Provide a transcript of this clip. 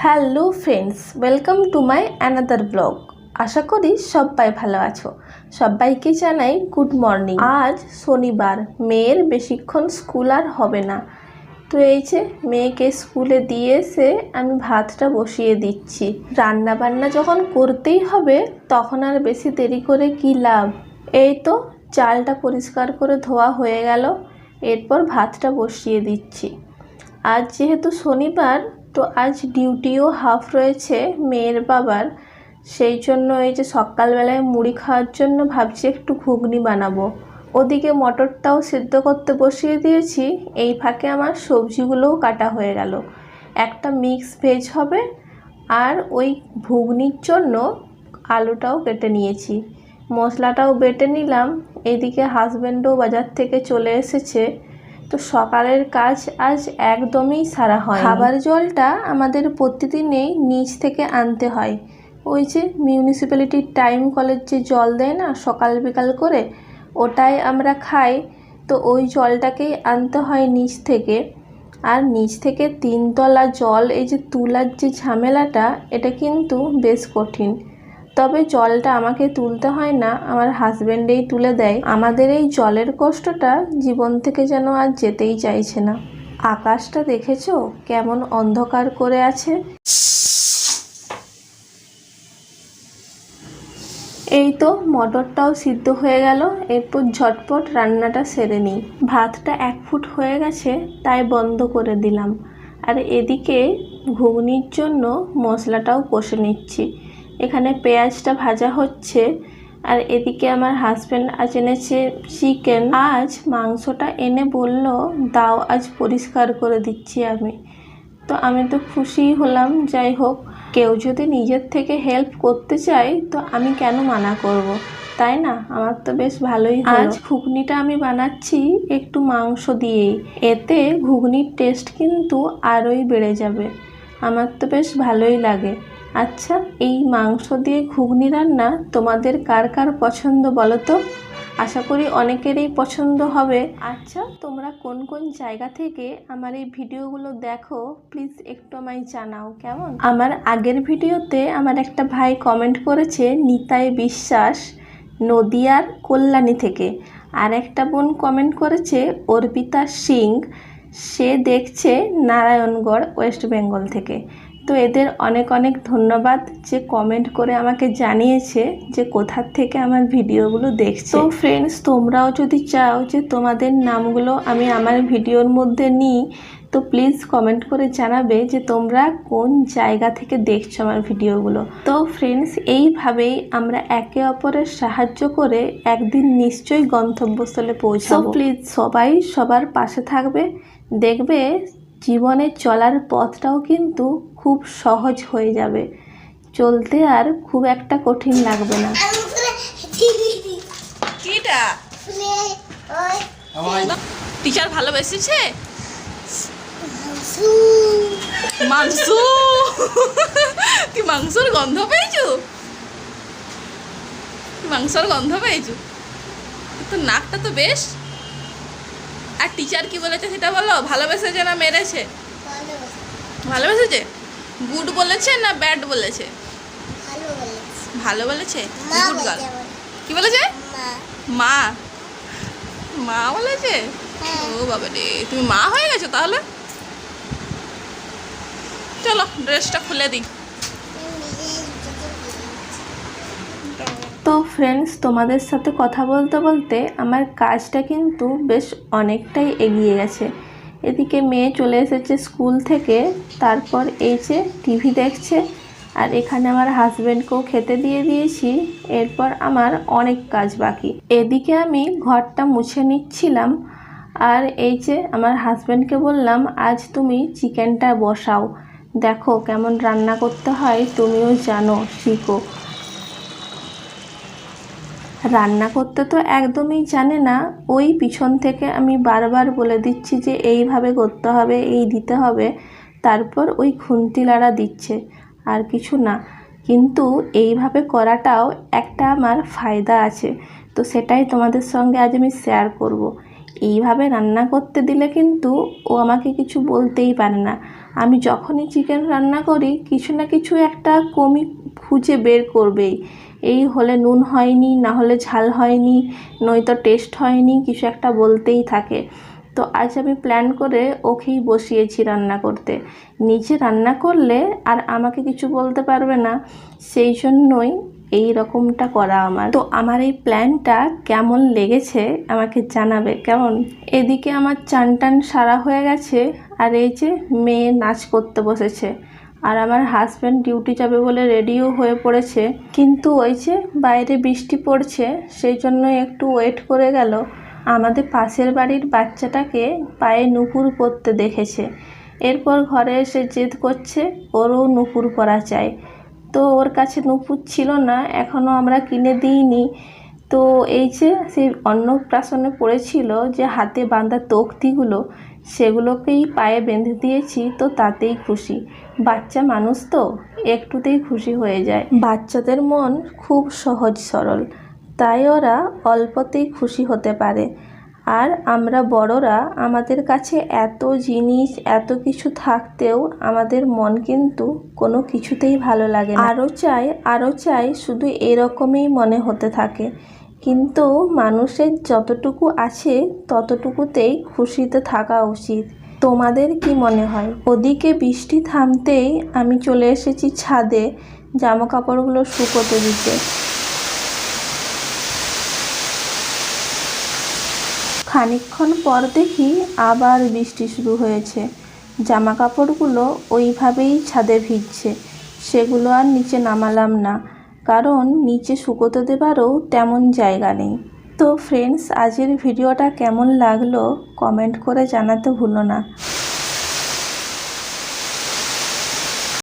Hello friends, welcome to my another blog. আশা করি সবাই ভালো আছো। সবাইকে জানাই গুড মর্নিং। আজ শনিবার, মেয়ের বেশিক্ষণ স্কুল আর হবে না। তো এই যে মেয়েকে স্কুলে দিয়ে এসে আমি ভাতটা বসিয়ে দিচ্ছি। রান্না বান্না যখন করতেই হবে, তখন আর বেশি দেরি করে কি লাভ? এই তো চালটা পরিষ্কার করে ধোয়া হয়ে গেল, এরপর ভাতটা বসিয়ে দিচ্ছি। আজ যেহেতু শনিবার তো আজ ডিউটিও হাফ রয়েছে মেয়ের বাবার। সেই জন্য এই যে সকালবেলায় মুড়ি খাওয়ার জন্য ভাবছি একটু ঘুগনি বানাবো। ওদিকে মটরটাও সিদ্ধ করতে বসিয়ে দিয়েছি, এই ফাঁকে আমার সবজিগুলোও কাটা হয়ে গেল। একটা মিক্স ভেজ হবে আর ওই ঘুগনির জন্য আলুটাও কেটে নিয়েছি। মশলাটাও বেটে নিলাম, এদিকে হাজব্যান্ডও বাজার থেকে চলে এসেছে। তো সকালের কাজ আজ একদমই সারা হয় খাবার জলটা আমাদের প্রতিদিনেই নিচ থেকে আনতে হয়। ওই যে মিউনিসিপ্যালিটির টাইম কলের যে জল দেয় না, সকাল বিকাল করে, ওটাই আমরা খাই। তো ওই জলটাকেই আনতে হয় নিচ থেকে। আর নিচ থেকে তিনতলা জল, এই যে তুলার যে ঝামেলাটা, এটা কিন্তু বেশ কঠিন। তবে জলটা আমাকে তুলতে হয় না, আমার হাজবেন্ডেই তুলে দেয়। আমাদের এই জলের কষ্টটা জীবন থেকে যেন আর যেতেই চাইছে না। আকাশটা দেখেছ? কেমন অন্ধকার করে আছে। এই তো মটরটাও সিদ্ধ হয়ে গেল, এরপর ঝটপট রান্নাটা সেরে নিই। ভাতটা এক ফুট হয়ে গেছে, তাই বন্ধ করে দিলাম। আর এদিকে ঘুগনির জন্য মশলাটাও কষে নিচ্ছি। এখানে পেঁয়াজটা ভাজা হচ্ছে আর এদিকে আমার হাজব্যান্ড আজ এনেছে চিকেন আজ মাংসটা এনে বলল, দাও, আজ পরিষ্কার করে দিচ্ছি আমি। তো আমি তো খুশিই হলাম, যাই হোক। কেউ যদি নিজের থেকে হেল্প করতে চায়, তো আমি কেন মানা করব। তাই না? আমার তো বেশ ভালোই আজ ঘুগনিটা আমি বানাচ্ছি একটু মাংস দিয়েই। এতে ঘুগনির টেস্ট কিন্তু আরোই বেড়ে যাবে। আমার তো বেশ ভালোই লাগে। আচ্ছা এই মাংস দিয়ে ঘুগনি রান্না তোমাদের কার কার পছন্দ বলো তো? আশা করি অনেকেরই পছন্দ হবে। আচ্ছা তোমরা কোন কোন জায়গা থেকে আমার এই ভিডিওগুলো দেখো প্লিজ একটু আমায় জানাও কেমন? আমার আগের ভিডিওতে আমার একটা ভাই কমেন্ট করেছে, নিতাই বিশ্বাস, নদিয়ার কল্যাণী থেকে। আর একটা বোন কমেন্ট করেছে, অর্পিতা সিং, সে দেখছে নারায়ণগড়, ওয়েস্ট বেঙ্গল থেকে। তো এদের অনেক অনেক ধন্যবাদ যে কমেন্ট করে আমাকে জানিয়েছে যে কোথার থেকে আমার ভিডিওগুলো দেখছে। তো ফ্রেন্ডস তোমরাও যদি চাও যে তোমাদের নামগুলো আমি আমার ভিডিওর মধ্যে নিই তো প্লিজ কমেন্ট করে জানাবে যে তোমরা কোন জায়গা থেকে দেখছ আমার ভিডিওগুলো। তো ফ্রেন্ডস এইভাবেই আমরা একে অপরের সাহায্য করে একদিন নিশ্চয়ই গন্তব্যস্থলে পৌঁছাবো। প্লিজ সবাই সবার পাশে থাকবে দেখবে জীবনে চলার পথটাও কিন্তু খুব সহজ হয়ে যাবে। চলতে আর খুব একটা কঠিন লাগবে না। টিচার ভালোবেসেছে? মাংস। তুই মাংসর গন্ধ পেয়েছ? মাংসর গন্ধ পেয়েছ? তোর নাকটা তো বেশ। আর টিচার কি বলেছে সেটা বলো? ভালোবেসেছে না মেরেছে? ভালোবেসেছে? গুড বলেছে না ব্যাড বলেছে? ভালো বলেছে? গুড গার্ল কি বলেছে? মা। মা। বলেছে? ও বাবা রে তুমি মা হয়ে গেছো তাহলে? চলো ড্রেসটা খুলে দিই। তো ফ্রেন্ডস তোমাদের সাথে কথা বলতে বলতে আমার কাজটা কিন্তু বেশ অনেকটাই এগিয়ে গেছে। এদিকে মেয়ে চলে এসেছে স্কুল থেকে, তারপর এই যে টিভি দেখছে, আর এখানে আমার হাজব্যান্ডকেও খেতে দিয়ে দিয়েছি, এরপর আমার অনেক কাজ বাকি। এদিকে আমি ঘরটা মুছে নিচ্ছিলাম, আর এই যে আমার হাজব্যান্ডকে বললাম, আজ তুমি চিকেনটা বসাও। দেখো কেমন রান্না করতে হয়, তুমিও জানো, শিখো। রান্না করতে তো একদমই জানে না। ওই পিছন থেকে আমি বারবার বলে দিচ্ছি যে, এইভাবে করতে হবে, এই দিতে হবে। তারপর ওই খুন্তি লাড়া দিচ্ছে, আর কিছু না। কিন্তু এইভাবে করাটাও একটা আমার ফায়দা আছে। তো সেটাই তোমাদের সঙ্গে আজ আমি শেয়ার করব। এইভাবে রান্না করতে দিলে কিন্তু ও আমাকে কিছু বলতেই পারে না। আমি যখনই চিকেন রান্না করি, কিছু না কিছু একটা কমি খুঁজে বের করবেই। এই হলে নুন হয়নি, না হলে ঝাল হয়নি, নয়তো টেস্ট হয়নি, কিছু একটা বলতেই থাকে। তো আজ আমি প্ল্যান করে ওকেই বসিয়েছি রান্না করতে। নিজে রান্না করলে আর আমাকে কিছু বলতে পারবে না। সেই জন্যই এই রকমটা করা আমার। তো আমার এই প্ল্যানটা কেমন লেগেছে আমাকে জানাবে, কেমন? এদিকে আমার চান টান সারা হয়ে গেছে আর এই যে মেয়ে নাচ করতে বসেছে। আর আমার হাজব্যান্ড ডিউটি যাবে বলে রেডিও হয়ে পড়েছে। কিন্তু ওই যে বাইরে বৃষ্টি পড়ছে, সেই জন্য একটু ওয়েট করে গেল। আমাদের পাশের বাড়ির বাচ্চাটাকে পায়ে নুপুর পরতে দেখেছে। এরপর ঘরে এসে জেদ করছে, ওরও নুপুর পরা চাই। তো ওর কাছে নুপুর ছিল না এখনও আমরা কিনে দিইনি। তো এই যে সেই অন্নপ্রাশনে পড়েছিল যে হাতে বাঁধা তক্তিগুলো সেগুলোকেই পায়ে বেঁধে দিয়েছি তো তাতেই খুশি। বাচ্চা মানুষ তো, একটুতেই খুশি হয়ে যায়। বাচ্চাদের মন খুব সহজ সরল, তাই ওরা অল্পতেই খুশি হতে পারে। আর আমরা বড়রা, আমাদের কাছে এত জিনিস, এত কিছু থাকতেও আমাদের মন কিন্তু কোনো কিছুতেই ভালো লাগে আরও চাই আরও চাই, শুধু এরকমই মনে হতে থাকে। কিন্তু মানুষের যতটুকু আছে, ততটুকুতেই খুশিতে থাকা উচিত। তোমাদের কি মনে হয়? ওদিকে বৃষ্টি থামতেই আমি চলে এসেছি ছাদে জামা কাপড়গুলো শুকোতে দিতে। খানিকক্ষণ পর দেখি আবার বৃষ্টি শুরু হয়েছে। জামা কাপড়গুলো ওইভাবেই ছাদে ভিজছে। সেগুলো আর নিচে নামালাম না। কারণ নিচে শুকোতে দেবারও তেমন জায়গা নেই। তো ফ্রেন্ডস আজকের ভিডিওটা কেমন লাগল কমেন্ট করে জানাতে ভুলো না।